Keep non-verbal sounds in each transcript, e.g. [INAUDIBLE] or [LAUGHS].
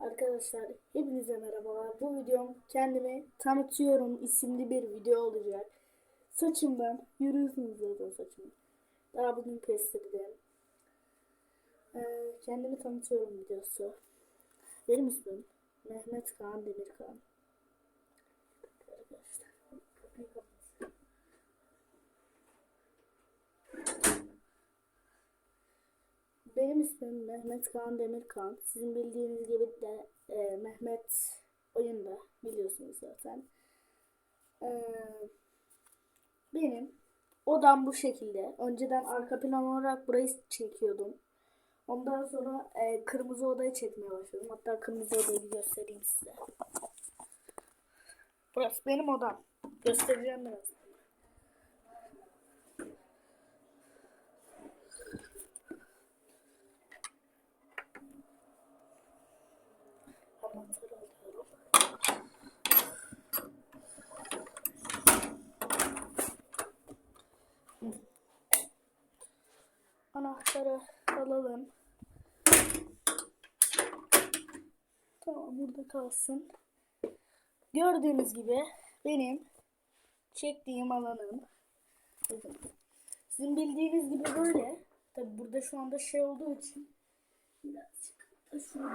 Arkadaşlar hepinize merhabalar. Bu videom kendimi tanıtıyorum isimli bir video olacak. Saçımdan yürüyorsunuz zaten saçımı. Daha bugün kestirdim. Ee, kendimi tanıtıyorum videosu. Benim ismim Mehmet Kaan Demirkan. Arkadaşlar. Benim ismim Mehmet Kaan Demirkan. Sizin bildiğiniz gibi de e, Mehmet oyunda biliyorsunuz zaten. E, benim odam bu şekilde. Önceden arka plan olarak burayı çekiyordum. Ondan sonra e, kırmızı odayı çekmeye başladım. Hatta kırmızı odayı göstereyim size. Burası benim odam. Göstereceğim biraz. Anahtarı alalım. Tamam burada kalsın. Gördüğünüz gibi benim çektiğim alanım. Sizin bildiğiniz gibi böyle. Tabi burada şu anda şey olduğu için birazcık birazcık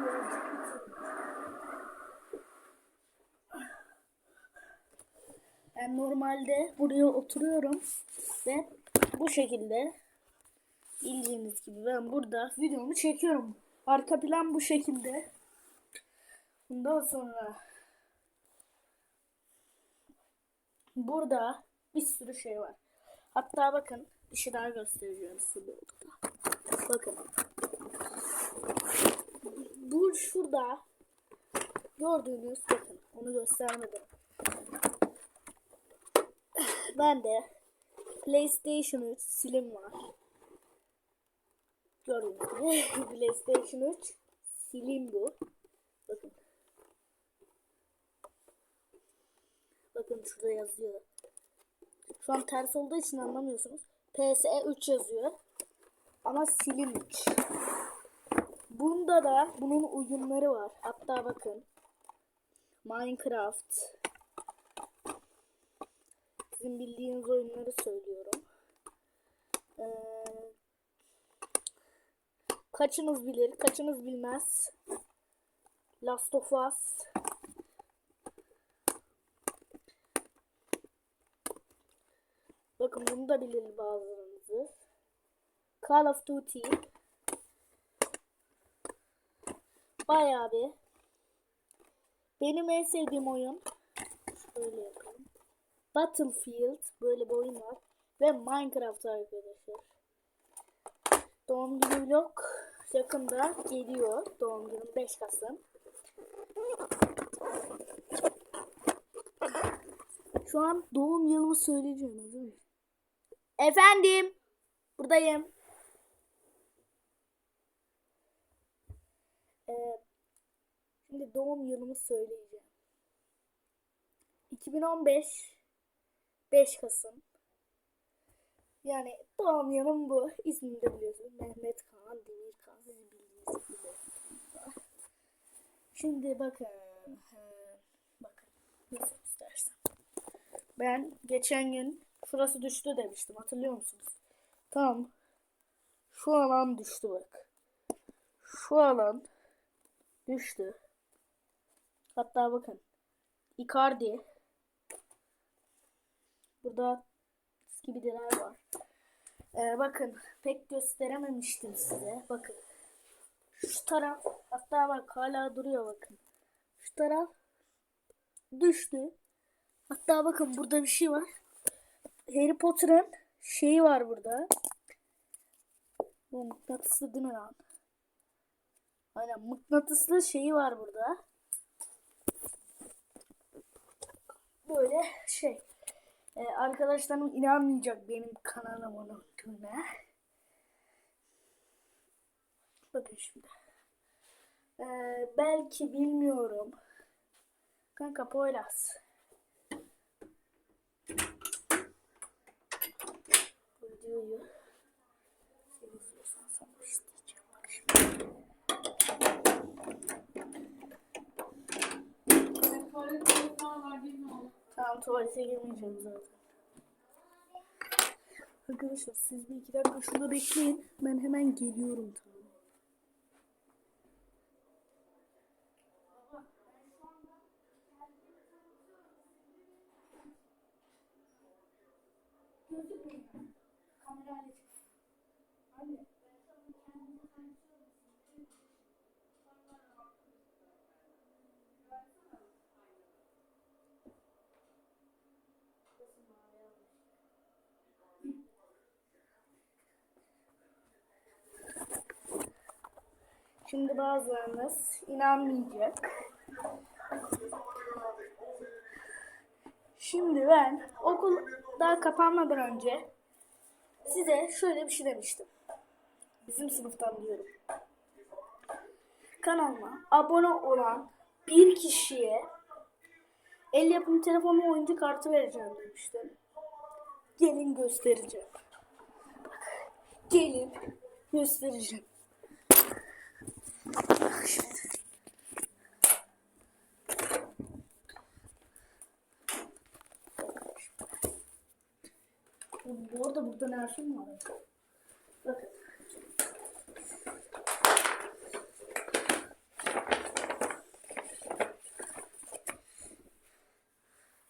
Ben normalde buraya oturuyorum ve bu şekilde bildiğiniz gibi ben burada videomu çekiyorum. Arka plan bu şekilde. Bundan sonra burada bir sürü şey var. Hatta bakın bir şey daha göstereceğim size. Bakın. Bu şurada gördüğünüz bakın onu göstermedim. Ben de PlayStation 3 silim var. Gördüğünüz [LAUGHS] PlayStation 3 silim bu. Bakın. Bakın şurada yazıyor. Şu an ters olduğu için anlamıyorsunuz. PS 3 yazıyor. Ama silim 3. Bunda da bunun oyunları var. Hatta bakın. Minecraft. Sizin bildiğiniz oyunları söylüyorum. Ee, kaçınız bilir, kaçınız bilmez. Last of Us. Bakın bunu da bilir bazılarınızı. Call of Duty. Bayağı bir. Benim en sevdiğim oyun. Şöyle yapalım. Battlefield böyle bir oyun var. Ve Minecraft arkadaşlar. Doğum günü vlog yakında geliyor. Doğum günüm 5 Kasım. Şu an doğum yılımı söyleyeceğim hazır mısın? Efendim. Buradayım. Ee, şimdi doğum yılımı söyleyeceğim. 2015 5 Kasım. Yani doğum yılım bu. İsmini de biliyorsunuz. Mehmet Kaan Demirkan. Sizin bildiğiniz gibi. Şimdi bakın. Bakın. Nasıl istersen. Ben geçen gün şurası düştü demiştim. Hatırlıyor musunuz? Tamam. Şu alan düştü bak. Şu alan düştü. Hatta bakın. Icardi. Burada skibidiler var. Ee, bakın pek gösterememiştim size. Bakın. Şu taraf hatta bak hala duruyor bakın. Şu taraf düştü. Hatta bakın burada bir şey var. Harry Potter'ın şeyi var burada. Bu mıknatıslı değil mi lan? Aynen mıknatıslı şeyi var burada. Böyle şey. Ee, arkadaşlarım inanmayacak benim kanalım unuttuğuna. Bakın şimdi. Ee, belki bilmiyorum. Kanka Poyraz. Bu videoyu seviyorsan sana an tuvalete girmeyeceğim zaten. Arkadaşlar siz bir iki dakika şurada bekleyin. Ben hemen geliyorum tamam. Şimdi bazılarınız inanmayacak. Şimdi ben okul daha kapanmadan önce size şöyle bir şey demiştim. Bizim sınıftan diyorum. Kanalıma abone olan bir kişiye el yapımı telefonu oyuncu kartı vereceğim demiştim. Gelin göstereceğim. Gelin göstereceğim. Bak şimdi. Bu arada burada nerfim var. Bakın.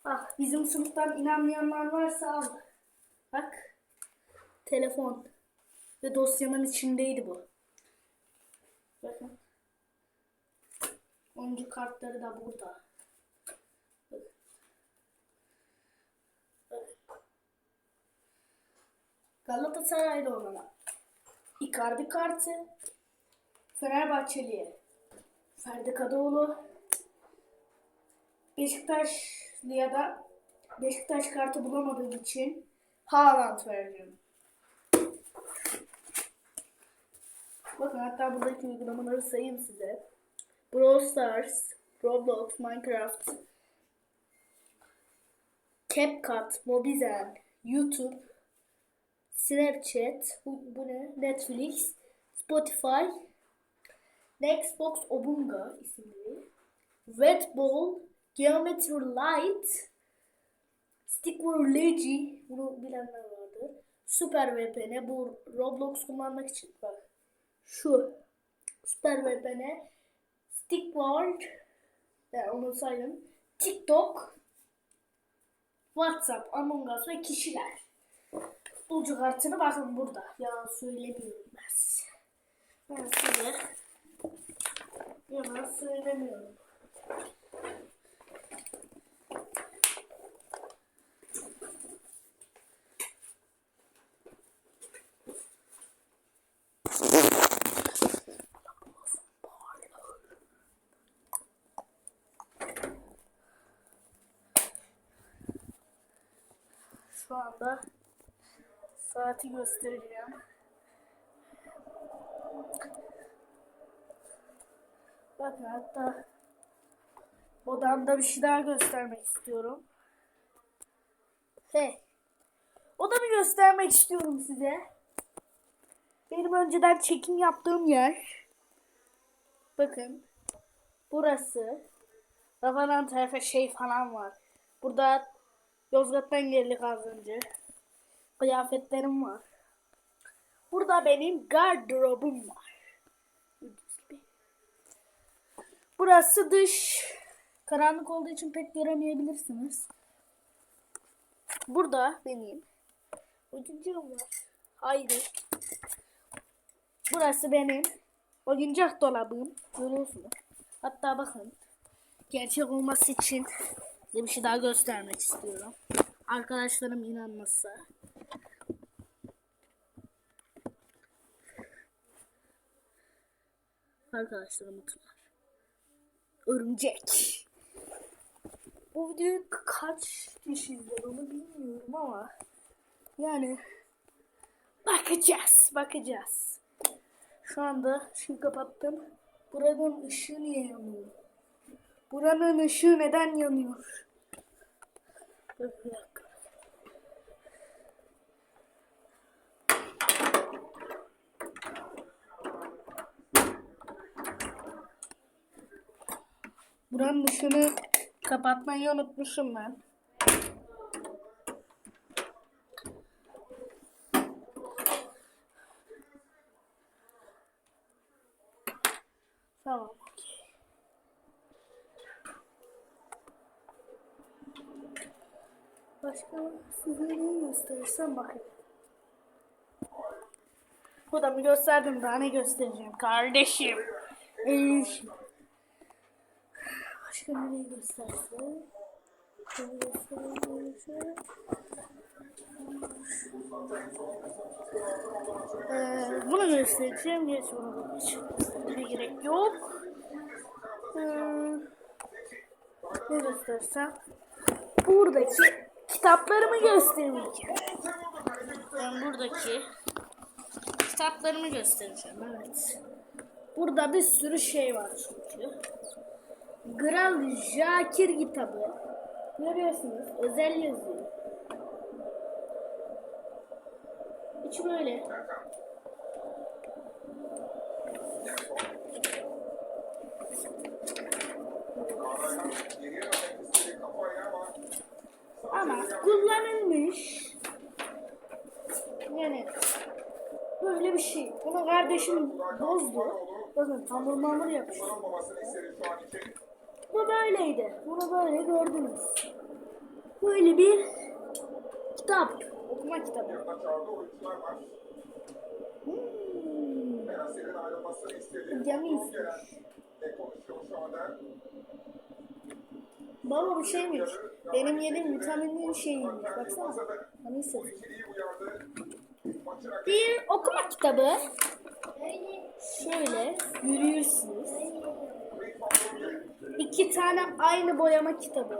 Ah bizim sınıftan inanmayanlar varsa al. Bak. Telefon. Ve dosyanın içindeydi bu. Bakın. Oyuncu kartları da burada. Galatasaraylı olana. Icardi kartı. Fenerbahçeli'ye. Ferdi Kadıoğlu. Beşiktaşlı'ya da Beşiktaş kartı bulamadığım için Haaland vereceğim. Bakın hatta buradaki uygulamaları sayayım size. Brawl Stars, Roblox, Minecraft, CapCut, Mobizen, YouTube, Snapchat, bu, bu ne? Netflix, Spotify, Nextbox Obunga isimli, Red Bull, Geometry Light, Stickler Legi, bunu bilenler vardır. Super VPN, bu Roblox kullanmak için bak. Şu Super VPN, Stickworld, yani onu sayın. TikTok, WhatsApp, Among Us ve kişiler. Ucu kartını bakın burada. Ya söylemiyorum ben size. Ben size yalan söylemiyorum. Şu anda saati göstereceğim. Bakın hatta odamda bir şey daha göstermek istiyorum. Hey. Odamı göstermek istiyorum size. Benim önceden çekim yaptığım yer. Bakın. Burası. Rafadan tarafa şey falan var. Burada Yozgat'tan geldik az önce. Kıyafetlerim var. Burada benim gardırobum var. Burası dış. Karanlık olduğu için pek göremeyebilirsiniz. Burada benim oyuncağım var. Haydi. Burası benim oyuncak dolabım. Görüyorsunuz. Hatta bakın. Gerçek olması için size bir şey daha göstermek istiyorum. Arkadaşlarım inanmazsa. Arkadaşlarım hatırlar. Örümcek. Bu videoyu kaç kişi izledi onu bilmiyorum ama yani bakacağız bakacağız. Şu anda ışığı kapattım. Buranın ışığı niye yanıyor? Buranın ışığı neden yanıyor? Dur. Buranın dışını kapatmayı unutmuşum ben. Tamam. Başka size neyi gösterirsem bakın. Bu da mı gösterdim daha ne göstereceğim kardeşim. Ee, başka neyi şöyle. Ee, bunu göstereceğim. Geç bunu hiç göstermeye gerek yok. Ee, ne göstersem? Buradaki kitaplarımı göstereceğim. Ben buradaki kitaplarımı göstereceğim. Evet. Burada bir sürü şey var çünkü. Kral Jakir kitabı. Görüyorsunuz. Özel yazıyor. İçi böyle. Ama kullanılmış. Yani böyle bir şey. Bunu kardeşim bozdu. Bakın hamur mamur yapmış. Bu böyleydi. Bunu böyle gördünüz. Böyle bir kitap. Okuma kitabı. Hmm. İstemiş. Baba bu şeymiş. Benim yediğim vitaminli şeyiymiş. Baksana. Hani hissettim. Bir okuma kitabı. Şöyle yürüyorsunuz. İki tane aynı boyama kitabı.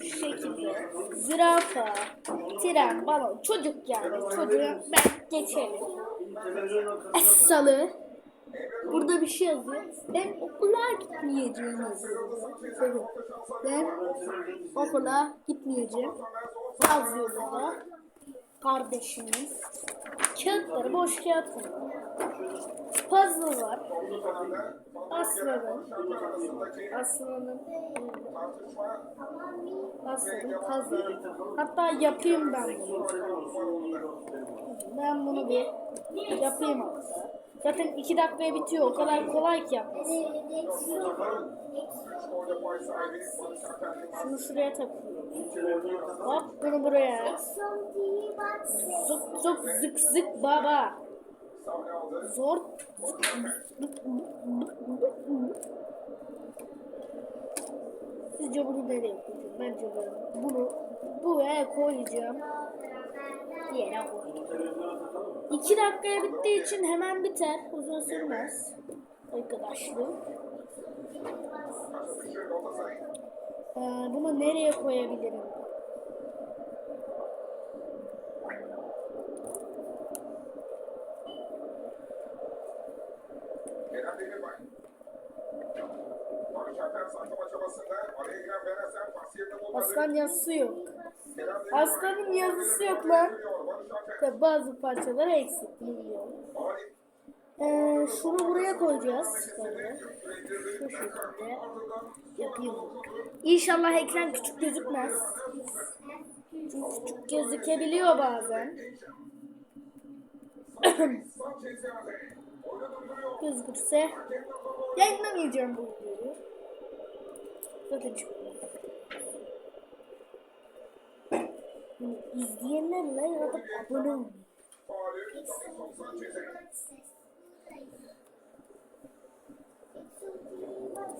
Şu şekilde. Zürafa, tren, balon. Çocuk yani. Çocuğu ben geçelim. Salı. Burada bir şey yazıyor. Ben okula gitmeyeceğim yazıyor. Ben okula gitmeyeceğim. Yazıyor burada. Kardeşimiz. Kağıtları boş kağıt var. Puzzle var. Aslanın. Aslanın. Aslanın puzzle. Hatta yapayım ben bunu. Ben bunu bir yapayım hatta. Zaten iki dakikaya bitiyor. O kadar kolay ki yapması. Şunu şuraya takıyorum. Hop bunu buraya. Zık zık zık zık baba. Zor. Sizce bunu nereye koyacağım? Bence böyle. Bunu buraya koyacağım. Diğere koyacağım. İki dakikaya bittiği için hemen biter. Uzun sürmez. Arkadaşlar. Ee, bunu nereye koyabilirim? Aslan yazısı yok. Aslanın yazısı yok lan. Tabi bazı parçaları eksik biliyorum. Ee, şunu buraya koyacağız. Böyle. Şu şekilde yapayım. İnşallah ekran küçük gözükmez. Çünkü küçük gözükebiliyor bazen. Gözükürse yayınlamayacağım bu videoyu. Zaten çıkıyor. Bunu izleyenler like atıp abone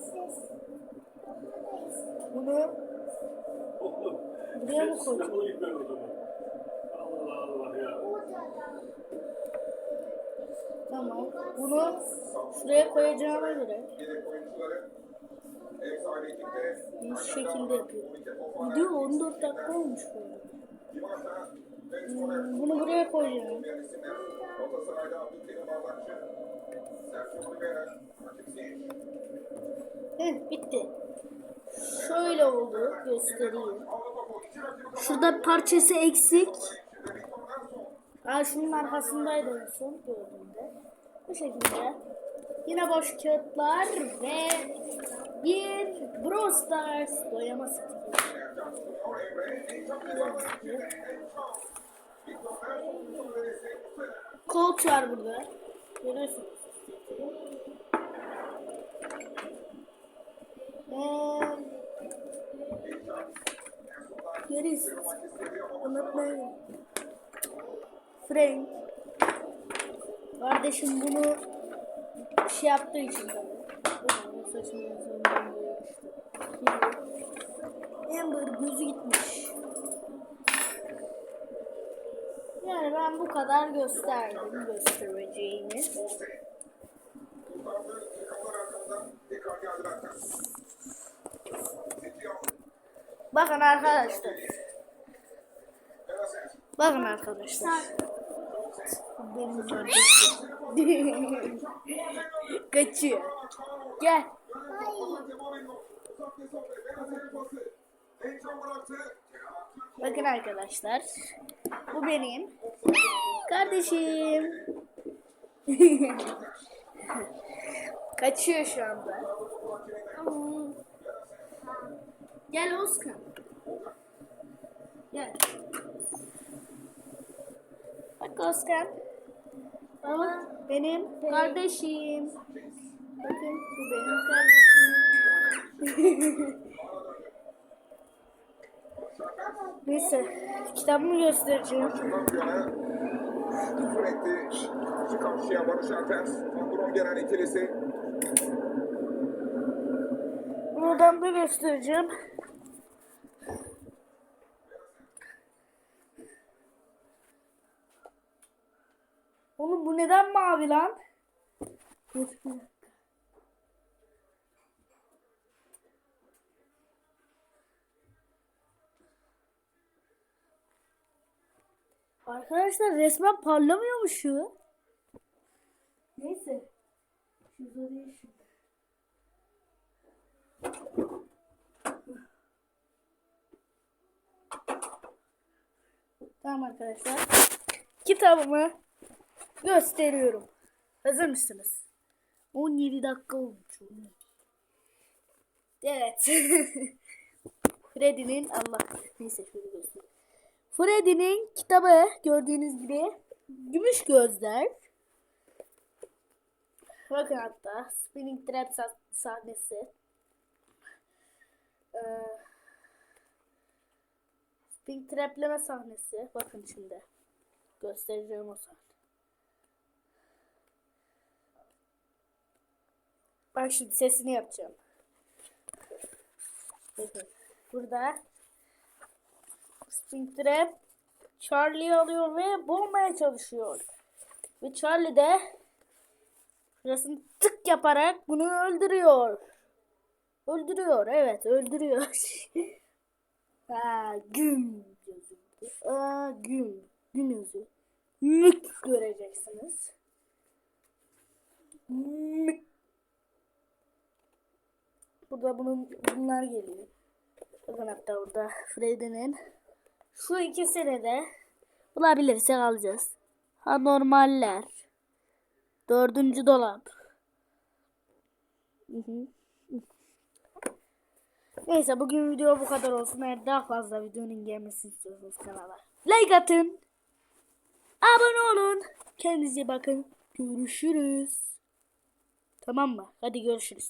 Sanchez'e. Bunu buraya mı koyacağım? Allah Allah ya. Tamam. Bunu şuraya koyacağıma göre bu şekilde yapıyorum. Video 14 dakika olmuş. Divasa. Bunu buraya Ziyech. Heh, bitti. Şöyle oldu. Göstereyim. Şurada parçası eksik. Aa, şunun arkasındaydı son gördüğümde. Bu şekilde. Yine boş kağıtlar ve bir Brawl Stars boyama seti. Colt var burada. Görüyorsunuz. Ve görüyorsunuz. Unutmayın. Frank. Kardeşim bunu şey yaptığı için tabii. Bakın, Amber gözü gitmiş. Yani ben bu kadar gösterdim göstereceğimi. Bakın arkadaşlar. Bakın arkadaşlar. [LAUGHS] Kaçıyor. Gel. Bakın arkadaşlar. Bu benim kardeşim. [LAUGHS] Kaçıyor şu anda. Gel Oscar. Gel. Bak Oscar. Bak benim kardeşim. Bakın bu benim kardeşim. [LAUGHS] Neyse kitabımı göstereceğim. Küfür etti. Karşı karşıya Barış Alper. Pandron gelen ikilisi. Buradan da göstereceğim. Oğlum bu neden mavi lan? Arkadaşlar resmen parlamıyormuş şu. Neyse. Şurada değil şimdi. Tamam arkadaşlar. Kitabımı gösteriyorum. Hazır mısınız? 17 dakika olmuş. Evet. [LAUGHS] Freddy'nin Allah neyse şöyle göstereyim. Freddy'nin kitabı gördüğünüz gibi gümüş gözler. Bakın hatta Spinning Trap sah- sahnesi. Ee, Spring trapleme sahnesi. Bakın şimdi. Göstereceğim o sahne. Bak şimdi sesini yapacağım. Burada Spring Trap Charlie'yi alıyor ve boğmaya çalışıyor. Ve Charlie de şurasını tık yaparak bunu öldürüyor. Öldürüyor. Evet öldürüyor. [LAUGHS] Ha güm yazıyor. Aa güm. Güm yazıyor. Mük göreceksiniz. Mük. Burada bunun bunlar geliyor. Bakın hatta burada Freddy'nin şu ikisini de bulabilirsek alacağız. Anormaller. Dördüncü dolap. Neyse bugün video bu kadar olsun. Eğer daha fazla videonun gelmesini istiyorsanız kanala like atın. Abone olun. Kendinize bakın. Görüşürüz. Tamam mı? Hadi görüşürüz.